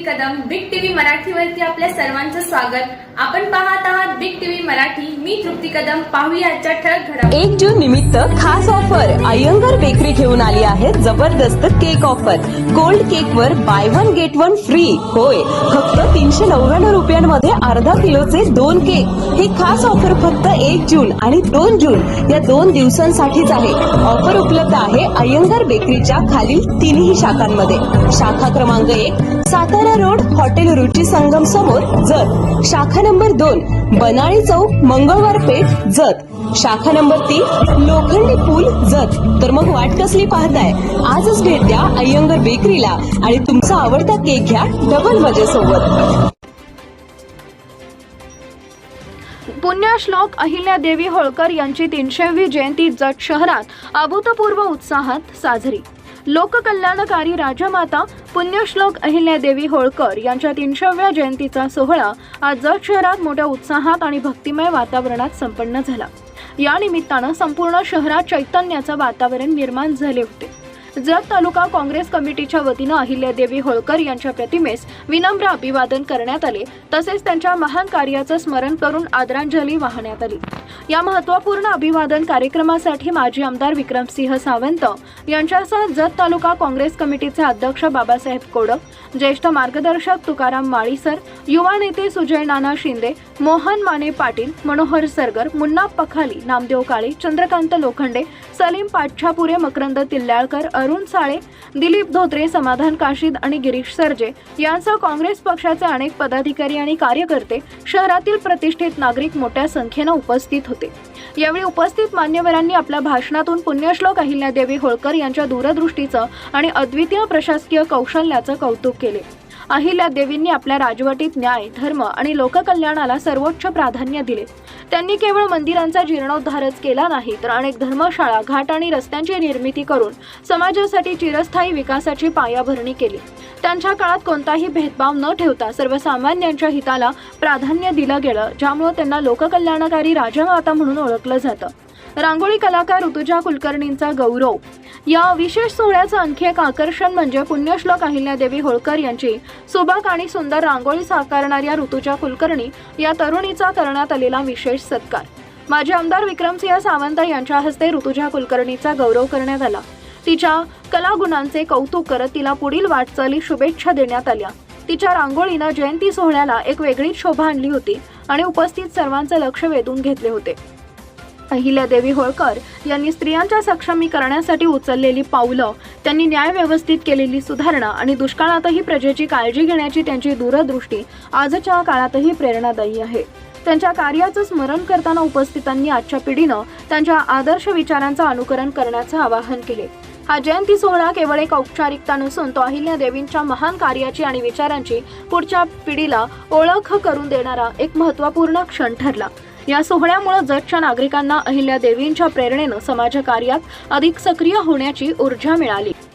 Kadam big TV Marathi Marathi आपल्या सर्वांचं स्वागत. आपण पाहत आहात बिग टीव्ही मराठी. मी तृप्ती कदम. पाहूया आजच्या ठळक घडा एक जून निमित्त खास ऑफर. अयंगर बेकरी घेऊन आली आहे जबरदस्त केक ऑफर. गोल्ड केक वर buy one get one free होय फक्त तीनशे नव्याण्णव रुपयांमध्ये अर्धा किलोचे दोन केक. ही खास ऑफर फक्त एक जून आणि दोन जून या दोन दिवसांसाठीच आहे. ऑफर उपलब्ध आहे अयंगर बेकरीच्या खालील तिन्ही शाखांमध्ये. शाखा क्रमांक एक सातारा रोड हॉटेल रुची संगम समोर जत. शाखा नंबर दोन बनाळी चौक मंगळवार पेठ जत. शाखा नंबर तीन लोखंडी पूल जत. तर मग वाट कसली पाहताय? आजच भेट द्या अय्यंगर बेकरीला आणि तुमचा आवडता केक घ्या डबल मजेसोबत. पुण्यश्लोक अहिल्यादेवी होळकर यांची तीनशेवी जयंती जत शहरात अभूतपूर्व उत्साहात साजरी. लोककल्याणकारी राजमाता पुण्यश्लोक अहिल्यादेवी होळकर यांच्या तीनशेव्या जयंतीचा सोहळा आज जत शहरात मोठ्या उत्साहात आणि भक्तिमय वातावरणात संपन्न झाला. या निमित्तानं संपूर्ण शहरात चैतन्याचं वातावरण निर्माण झाले होते. जत तालुका काँग्रेस कमिटीच्या वतीनं अहिल्यादेवी होळकर यांच्या प्रतिमेस विनम्र अभिवादन करण्यात आले. तसेच त्यांच्या महान कार्याचं स्मरण करून आदरांजली वाहण्यात आली. या महत्त्वपूर्ण अभिवादन कार्यक्रमासाठी माजी आमदार विक्रमसिंह सावंत यांच्यासह जत तालुका काँग्रेस कमिटीचे अध्यक्ष बाबासाहेब कोडक ज्येष्ठ मार्गदर्शक तुकाराम माळीसर युवा नेते सुजय नाना शिंदे मोहन माने पाटील मनोहर सरगर मुन्ना पखाली नामदेव काळे चंद्रकांत लोखंडे सलीम पाटछापुरे मकरंद तिल्ल्याळकर अरुण साळे दिलीप धोत्रे समाधान काशीद आणि गिरीश सरजे यांसह काँग्रेस पक्षाचे अनेक पदाधिकारी आणि कार्यकर्ते शहरातील प्रतिष्ठित नागरिक मोठ्या संख्येनं उपस्थित होते. यावेळी उपस्थित मान्यवरांनी आपल्या भाषणातून पुण्यश्लोक अहिल्यादेवी होळकर यांच्या दूरदृष्टीचं आणि अद्वितीय प्रशासकीय कौशल्याचं कौतुक केले. अहिल्या देवींनी आपल्या राजवटीत न्याय धर्म आणि लोककल्याणाला सर्वोच्च प्राधान्य दिले. त्यांनी केवळ मंदिरांचा जीर्णोद्धारच केला नाही तर अनेक धर्मशाळा घाट आणि रस्त्यांची निर्मिती करून समाजासाठी चिरस्थायी विकासाची पायाभरणी केली. त्यांच्या काळात कोणताही भेदभाव न ठेवता सर्वसामान्यांच्या हिताला प्राधान्य दिलं गेलं ज्यामुळे त्यांना लोककल्याणकारी राजमाता म्हणून ओळखलं जातं. रांगोळी कलाकार ऋतुजा कुलकर्णींचा गौरव. या विशेष सोहळ्याचं आणखी एक आकर्षण म्हणजे पुण्यश्लोक अहिल्यादेवी होळकर यांची सुबक आणि सुंदर रांगोळी साकारणाऱ्या ऋतुजा कुलकर्णी या तरुणीचा करण्यात आलेला विशेष सत्कार. माजी आमदार विक्रमसिंह सावंत यांच्या हस्ते ऋतुजा कुलकर्णीचा गौरव करण्यात आला. तिच्या कलागुणांचे कौतुक करत तिला पुढील वाटचाली शुभेच्छा देण्यात आल्या. तिच्या रांगोळीनं जयंती सोहळ्याला एक वेगळीच शोभा आणली होती आणि उपस्थित सर्वांचं लक्ष वेधून घेतले होते. अहिल्यादेवी होळकर यांनी स्त्रियांच्या सक्षमीकरणासाठी उचललेली पावलं त्यांनी न्याय व्यवस्थित केलेली सुधारणा आणि दुष्काळातही प्रजेची काळजी घेण्याची त्यांची दूरदृष्टी आजच्या काळातही प्रेरणादायी आहे. त्यांच्या कार्याचं स्मरण करताना उपस्थितांनी आजच्या पिढीनं त्यांच्या आदर्श विचारांचं अनुकरण करण्याचं आवाहन केले. हा जयंती सोहळा केवळ एक औपचारिकता नसून तो अहिल्या देवींच्या महान कार्याची आणि विचारांची पुढच्या पिढीला ओळख करून देणारा एक महत्त्वपूर्ण क्षण ठरला. या सोहळ्यामुळे जतच्या नागरिकांना अहिल्या देवींच्या प्रेरणेनं समाजकार्यात अधिक सक्रिय होण्याची ऊर्जा मिळाली.